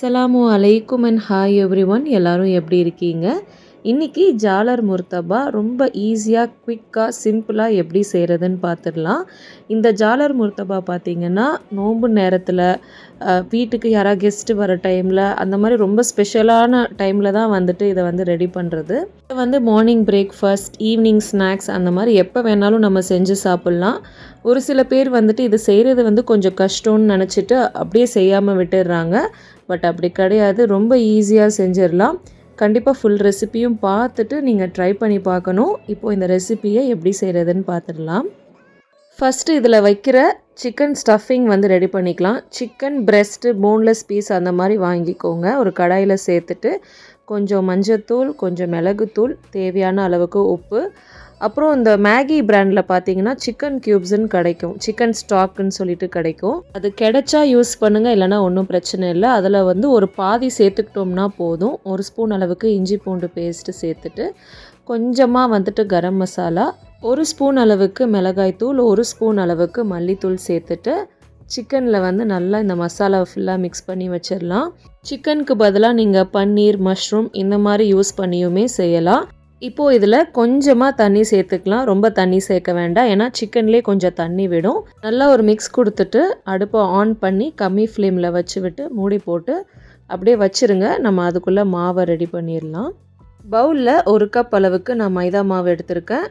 அஸ்ஸலாமு அலைக்கும் and hi every one எல்லோரும் எப்படி இருக்கீங்க? இன்றைக்கி ஜாலர் முர்த்தபா ரொம்ப ஈஸியாக குயிக்காக சிம்பிளாக எப்படி செய்கிறதுன்னு பார்த்துடலாம் இந்த ஜாலர் முர்த்தபா பார்த்திங்கன்னா நோன்பு நேரத்தில் வீட்டுக்கு யாராவது கெஸ்ட்டு வர டைமில் அந்த மாதிரி ரொம்ப ஸ்பெஷலான டைமில் தான் வந்துட்டு இதை வந்து ரெடி பண்ணுறது இதை வந்து மார்னிங் பிரேக்ஃபாஸ்ட் ஈவினிங் ஸ்நாக்ஸ் அந்த மாதிரி எப்போ வேணாலும் நம்ம செஞ்சு சாப்பிட்லாம். ஒரு சில பேர் வந்துட்டு இது செய்கிறது வந்து கொஞ்சம் கஷ்டம்னு நினச்சிட்டு அப்படியே செய்யாமல் விட்டுடுறாங்க. பட் அப்படி கிடையாது. ரொம்ப ஈஸியாக செஞ்சிடலாம். கண்டிப்பாக ஃபுல் ரெசிப்பியும் பார்த்துட்டு நீங்கள் ட்ரை பண்ணி பார்க்கணும். இப்போது இந்த ரெசிப்பியை எப்படி செய்கிறதுன்னு பார்த்துடலாம். ஃபஸ்ட்டு இதில் வைக்கிற சிக்கன் ஸ்டஃபிங் வந்து ரெடி பண்ணிக்கலாம். சிக்கன் பிரெஸ்ட்டு போன்லெஸ் பீஸ் அந்த மாதிரி வாங்கிக்கோங்க. ஒரு கடாயில் சேர்த்துட்டு கொஞ்சம் மஞ்சத்தூள் கொஞ்சம் மிளகுத்தூள் தேவையான அளவுக்கு உப்பு அப்புறம் இந்த மேகி பிராண்டில் பார்த்தீங்கன்னா சிக்கன் கியூப்ஸ்ன்னு கிடைக்கும். சிக்கன் ஸ்டாக்குன்னு சொல்லிட்டு கிடைக்கும். அது கிடைச்சா யூஸ் பண்ணுங்கள் இல்லைனா ஒன்றும் பிரச்சனை இல்லை. அதில் வந்து ஒரு பாதி சேர்த்துக்கிட்டோம்னா போதும். ஒரு ஸ்பூன் அளவுக்கு இஞ்சி பூண்டு பேஸ்ட்டு சேர்த்துட்டு கொஞ்சமாக வந்துட்டு கரம் மசாலா ஒரு ஸ்பூன் அளவுக்கு மிளகாய்த்தூள் ஒரு ஸ்பூன் அளவுக்கு மல்லித்தூள் சேர்த்துட்டு சிக்கனில் வந்து நல்லா இந்த மசாலாவை ஃபுல்லாக மிக்ஸ் பண்ணி வச்சிடலாம். சிக்கனுக்கு பதிலாக நீங்கள் பன்னீர் மஷ்ரூம் இந்த மாதிரி யூஸ் பண்ணியுமே செய்யலாம். இப்போது இதில் கொஞ்சமாக தண்ணி சேர்த்துக்கலாம். ரொம்ப தண்ணி சேர்க்க வேண்டாம். ஏன்னா சிக்கன்லேயே கொஞ்சம் தண்ணி விடும். நல்லா ஒரு மிக்ஸ் கொடுத்துட்டு அடுப்பை ஆன் பண்ணி கம்மி ஃப்ளேமில் வச்சு விட்டு மூடி போட்டு அப்படியே வச்சிருங்க. நம்ம அதுக்குள்ளே மாவை ரெடி பண்ணிடலாம். பவுலில் ஒரு கப் அளவுக்கு நான் மைதா மாவு எடுத்திருக்கேன்.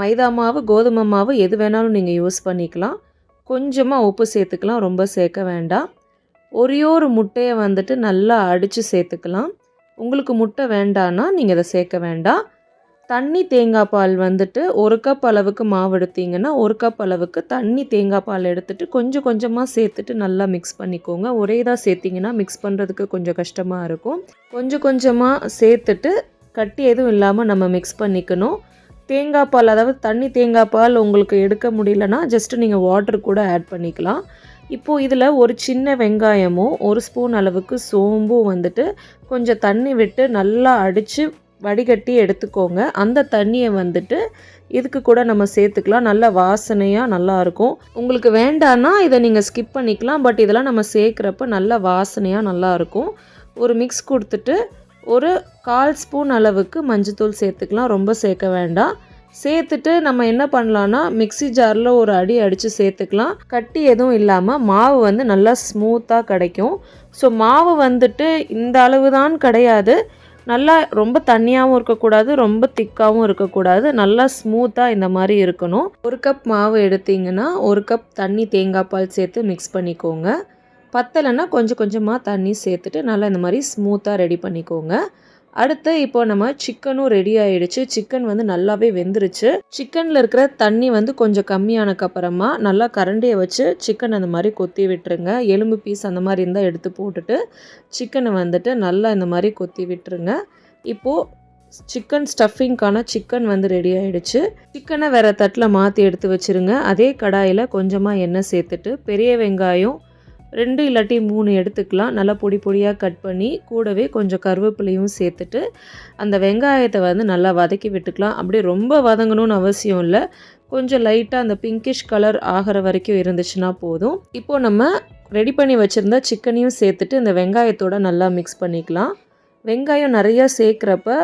மைதா மாவு கோதுமை மாவு எது வேணாலும் நீங்கள் யூஸ் பண்ணிக்கலாம். கொஞ்சமாக உப்பு சேர்த்துக்கலாம். ரொம்ப சேர்க்க வேண்டாம். ஒரே ஒரு முட்டையை வந்துட்டு நல்லா அடித்து சேர்த்துக்கலாம். உங்களுக்கு முட்டை வேண்டான்னா நீங்கள் அதை சேர்க்க வேண்டாம். தண்ணி தேங்காய் பால் வந்துட்டு ஒரு கப் அளவுக்கு மாவு எடுத்தீங்கன்னா ஒரு கப் அளவுக்கு தண்ணி தேங்காய் பால் எடுத்துகிட்டு கொஞ்சம் கொஞ்சமாக சேர்த்துட்டு நல்லா மிக்ஸ் பண்ணிக்கோங்க. ஒரே இதாக சேர்த்திங்கன்னா மிக்ஸ் பண்ணுறதுக்கு கொஞ்சம் கஷ்டமாக இருக்கும். கொஞ்சம் கொஞ்சமாக சேர்த்துட்டு கட்டி எதுவும் இல்லாமல் நம்ம மிக்ஸ் பண்ணிக்கணும். தேங்காய் பால் அதாவது தண்ணி தேங்காய் பால் உங்களுக்கு எடுக்க முடியலன்னா ஜஸ்ட்டு நீங்கள் வாட்டர் கூட ஆட் பண்ணிக்கலாம். இப்போது இதில் ஒரு சின்ன வெங்காயமும் ஒரு ஸ்பூன் அளவுக்கு சோம்பும் வந்துட்டு கொஞ்சம் தண்ணி விட்டு நல்லா அடித்து வடிகட்டி எடுத்துக்கோங்க. அந்த தண்ணியை வந்துட்டு இதுக்கு கூட நம்ம சேர்த்துக்கலாம். நல்ல வாசனையாக நல்லாயிருக்கும் உங்களுக்கு வேண்டான்னா இதை நீங்கள் ஸ்கிப் பண்ணிக்கலாம். பட் இதெல்லாம் நம்ம சேர்க்குறப்ப நல்ல வாசனையாக நல்லாயிருக்கும் ஒரு மிக்ஸ் கொடுத்துட்டு ஒரு கால் ஸ்பூன் அளவுக்கு மஞ்சத்தூள் சேர்த்துக்கலாம். ரொம்ப சேர்க்க வேண்டாம். சேர்த்துட்டு நம்ம என்ன பண்ணலான்னா மிக்ஸி ஜாரில் ஒரு அடி அடித்து சேர்த்துக்கலாம். கட்டி எதுவும் இல்லாமல் மாவு வந்து நல்லா ஸ்மூத்தாக கிடைக்கும். ஸோ மாவு வந்துட்டு இந்த அளவு தான் கிடையாது. நல்லா ரொம்ப தண்ணியாகவும் இருக்கக்கூடாது ரொம்ப திக்காகவும் இருக்கக்கூடாது. நல்லா ஸ்மூத்தாக இந்த மாதிரி இருக்கணும். ஒரு கப் மாவு எடுத்தீங்கன்னா ஒரு கப் தண்ணி தேங்காய் பால் சேர்த்து மிக்ஸ் பண்ணிக்கோங்க. பத்தலைன்னா கொஞ்சம் கொஞ்சமாக தண்ணி சேர்த்துட்டு நல்லா இந்த மாதிரி ஸ்மூத்தாக ரெடி பண்ணிக்கோங்க. அடுத்து இப்போ நம்ம சிக்கனும் ரெடி ஆயிடுச்சு. சிக்கன் வந்து நல்லாவே வெந்துருச்சு. சிக்கனில் இருக்கிற தண்ணி வந்து கொஞ்சம் கம்மியானக்கு அப்புறமா நல்லா கரண்டியை வச்சு சிக்கன் அந்த மாதிரி கொத்தி விட்டுருங்க. எலும்பு பீஸ் அந்த மாதிரி இருந்தால் எடுத்து போட்டுட்டு சிக்கனை வந்துட்டு நல்லா இந்த மாதிரி கொத்தி விட்டுருங்க. இப்போது சிக்கன் ஸ்டஃபிங்க்கான சிக்கன் வந்து ரெடி ஆயிடுச்சு. சிக்கனை வேறு தட்டில் மாற்றி எடுத்து வச்சுருங்க. அதே கடாயில் கொஞ்சமாக எண்ணெய் சேர்த்துட்டு பெரிய வெங்காயம் ரெண்டு இல்லாட்டி மூணு எடுத்துக்கலாம். நல்லா பொடி பொடியாக கட் பண்ணி கூடவே கொஞ்சம் கருவேப்பிலையும் சேர்த்துட்டு அந்த வெங்காயத்தை வந்து நல்லா வதக்கி விட்டுக்கலாம். அப்படியே ரொம்ப வதங்கணும்னு அவசியம் இல்லை. கொஞ்சம் லைட்டாக அந்த பிங்கிஷ் கலர் ஆகிற வரைக்கும் இருந்துச்சுன்னா போதும். இப்போது நம்ம ரெடி பண்ணி வச்சுருந்த சிக்கனையும் சேர்த்துட்டு இந்த வெங்காயத்தோட நல்லா மிக்ஸ் பண்ணிக்கலாம். வெங்காயம் நிறையா சேர்க்குறப்ப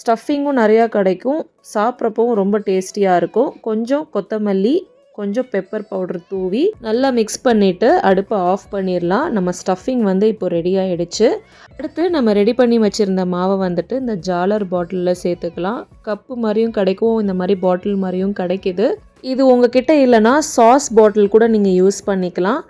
ஸ்டஃபிங்கும் நிறையா கிடைக்கும். சாப்பிட்றப்பவும் ரொம்ப டேஸ்டியாக இருக்கும். கொஞ்சம் கொத்தமல்லி கொஞ்சம் பெப்பர் பவுடர் தூவி நல்லா மிக்ஸ் பண்ணிவிட்டு அடுப்பை ஆஃப் பண்ணிடலாம் நம்ம ஸ்டஃபிங் வந்து இப்போ ரெடி ஆகிடுச்சு அடுத்து நம்ம ரெடி பண்ணி வச்சுருந்த மாவை வந்துட்டு இந்த ஜாலர் பாட்டிலில் சேர்த்துக்கலாம். கப்பு மாதிரியும் கிடைக்கும் இந்த மாதிரி பாட்டில் மாதிரியும் கிடைக்கிது. இது உங்ககிட்ட இல்லைன்னா சாஸ் பாட்டில் கூட நீங்கள் யூஸ் பண்ணிக்கலாம்.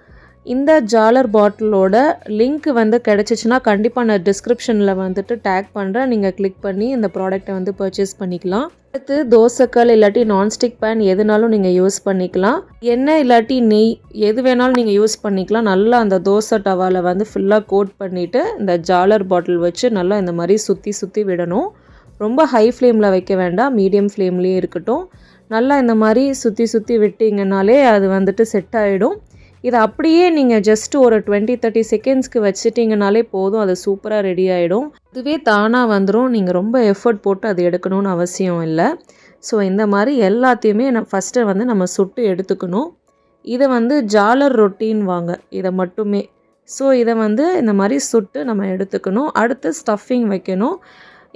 இந்த ஜாலர் பாட்டிலோட லிங்க் வந்து கிடச்சிச்சின்னா கண்டிப்பாக நான் டிஸ்கிரிப்ஷனில் வந்துட்டு டேக் பண்ணுறேன் நீங்கள் கிளிக் பண்ணி இந்த ப்ராடக்ட்டை வந்து பர்ச்சேஸ் பண்ணிக்கலாம். அடுத்து தோசைக்கல் இல்லாட்டி நான்ஸ்டிக் பேன் எதுனாலும் நீங்கள் யூஸ் பண்ணிக்கலாம். எண்ணெய் இல்லாட்டி நெய் எது வேணாலும் நீங்கள் யூஸ் பண்ணிக்கலாம். நல்லா அந்த தோசை டவாவில் வந்து ஃபுல்லாக கோட் பண்ணிவிட்டு இந்த ஜாலர் பாட்டில் வச்சு நல்லா இந்த மாதிரி சுற்றி சுற்றி விடணும். ரொம்ப ஹை ஃப்ளேமில் வைக்க வேண்டாம். மீடியம் ஃப்ளேம்லேயே இருக்கட்டும். நல்லா இந்த மாதிரி சுற்றி சுற்றி விட்டிங்கனாலே அது வந்துட்டு செட் ஆகிடும் இதை அப்படியே நீங்கள் ஜஸ்ட் ஒரு டுவெண்ட்டி தேர்ட்டி செகண்ட்ஸ்க்கு வச்சுட்டிங்கனாலே போதும். அது சூப்பராக ரெடி ஆகிடும் இதுவே தானாக வந்துடும் நீங்கள் ரொம்ப எஃபர்ட் போட்டு அது எடுக்கணும்னு அவசியம் இல்லை. ஸோ இந்த மாதிரி எல்லாத்தையுமே நான் ஃபஸ்ட்டு வந்து நம்ம சுட்டு எடுத்துக்கணும். இதை வந்து ஜாலர் ரொட்டின் வாங்க. இதை மட்டுமே. ஸோ இதை வந்து இந்த மாதிரி சுட்டு நம்ம எடுத்துக்கணும். அடுத்து ஸ்டஃபிங் வைக்கணும்.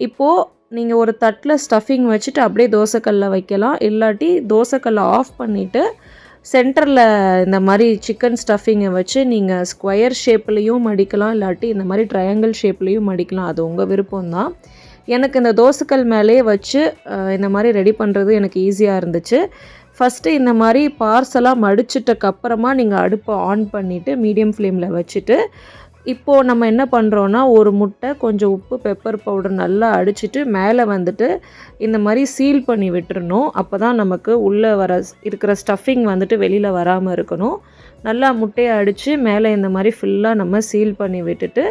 இப்போது நீங்கள் ஒரு தட்டில் ஸ்டஃபிங் வச்சுட்டு அப்படியே தோசைக்கல்லில் வைக்கலாம். இல்லாட்டி தோசைக்கல்லை ஆஃப் பண்ணிவிட்டு சென்டரில் இந்த மாதிரி சிக்கன் ஸ்டஃபிங்கை வச்சு நீங்கள் ஸ்கொயர் ஷேப்லேயும் மடிக்கலாம் இல்லாட்டி இந்த மாதிரி ட்ரையாங்கிள் ஷேப்லேயும் மடிக்கலாம். அது உங்கள் விருப்பம்தான். எனக்கு இந்த தோசைக்கல் மேலேயே வச்சு இந்த மாதிரி ரெடி பண்ணுறது எனக்கு ஈஸியாக இருந்துச்சு. ஃபஸ்ட்டு இந்த மாதிரி பார்சலாக மடிச்சிட்டக்கப்புறமா நீங்கள் அடுப்பை ஆன் பண்ணிவிட்டு மீடியம் ஃப்ளேமில் வச்சுட்டு இப்போது நம்ம என்ன பண்ணுறோன்னா ஒரு முட்டை கொஞ்சம் உப்பு பெப்பர் பவுடர் நல்லா அடிச்சிட்டு மேலே வந்துட்டு இந்த மாதிரி சீல் பண்ணி விட்டுறணும். அப்போ தான் நமக்கு உள்ளே வர இருக்கிற ஸ்டஃபிங் வந்துட்டு வெளியில் வராமல் இருக்கணும். நல்லா முட்டையை அடித்து மேலே இந்த மாதிரி ஃபுல்லாக நம்ம சீல் பண்ணி விட்டுட்டு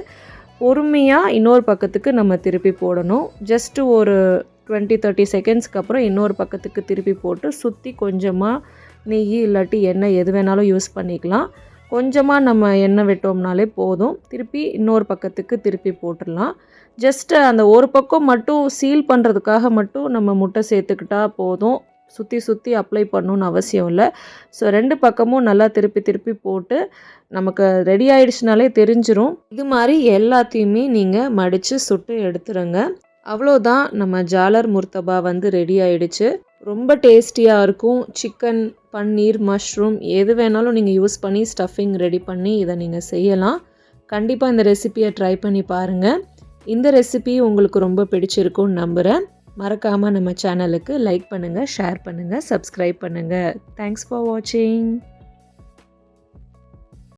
பொறுமையாக இன்னொரு பக்கத்துக்கு நம்ம திருப்பி போடணும். ஜஸ்ட்டு ஒரு டுவெண்ட்டி தேர்ட்டி செகண்ட்ஸ்க்கு அப்புறம் இன்னொரு பக்கத்துக்கு திருப்பி போட்டு சுற்றி கொஞ்சமாக நெய் இல்லாட்டி எண்ணெய் எது வேணாலும் யூஸ் பண்ணிக்கலாம். கொஞ்சமாக நம்ம எண்ணெய் விட்டோம்னாலே போதும். திருப்பி இன்னொரு பக்கத்துக்கு திருப்பி போட்டுடலாம். ஜஸ்ட்டு அந்த ஒரு பக்கம் மட்டும் சீல் பண்ணுறதுக்காக மட்டும் நம்ம முட்டை சேர்த்துக்கிட்டா போதும். சுற்றி சுற்றி அப்ளை பண்ணணும்னு அவசியம் இல்லை. ஸோ ரெண்டு பக்கமும் நல்லா திருப்பி திருப்பி போட்டு நமக்கு ரெடி ஆயிடுச்சுனாலே தெரிஞ்சிடும் இது மாதிரி எல்லாத்தையுமே நீங்கள் மடித்து சுட்டு எடுத்துருங்க. அவ்வளோதான் நம்ம ஜாலர் முர்த்தபா வந்து ரெடி ஆயிடுச்சு. ரொம்ப டேஸ்டியாக இருக்கும். சிக்கன் பன்னீர் மஷ்ரூம் எது வேணாலும் நீங்கள் யூஸ் பண்ணி ஸ்டஃபிங் ரெடி பண்ணி இதை நீங்கள் செய்யலாம். கண்டிப்பாக இந்த ரெசிபியை ட்ரை பண்ணி பாருங்கள் இந்த ரெசிபி உங்களுக்கு ரொம்ப பிடிச்சிருக்கும்னு நம்புகிறேன் மறக்காமல் நம்ம சேனலுக்கு லைக் பண்ணுங்கள் ஷேர் பண்ணுங்கள் சப்ஸ்கிரைப் பண்ணுங்கள் தேங்க்ஸ் ஃபார் வாட்சிங்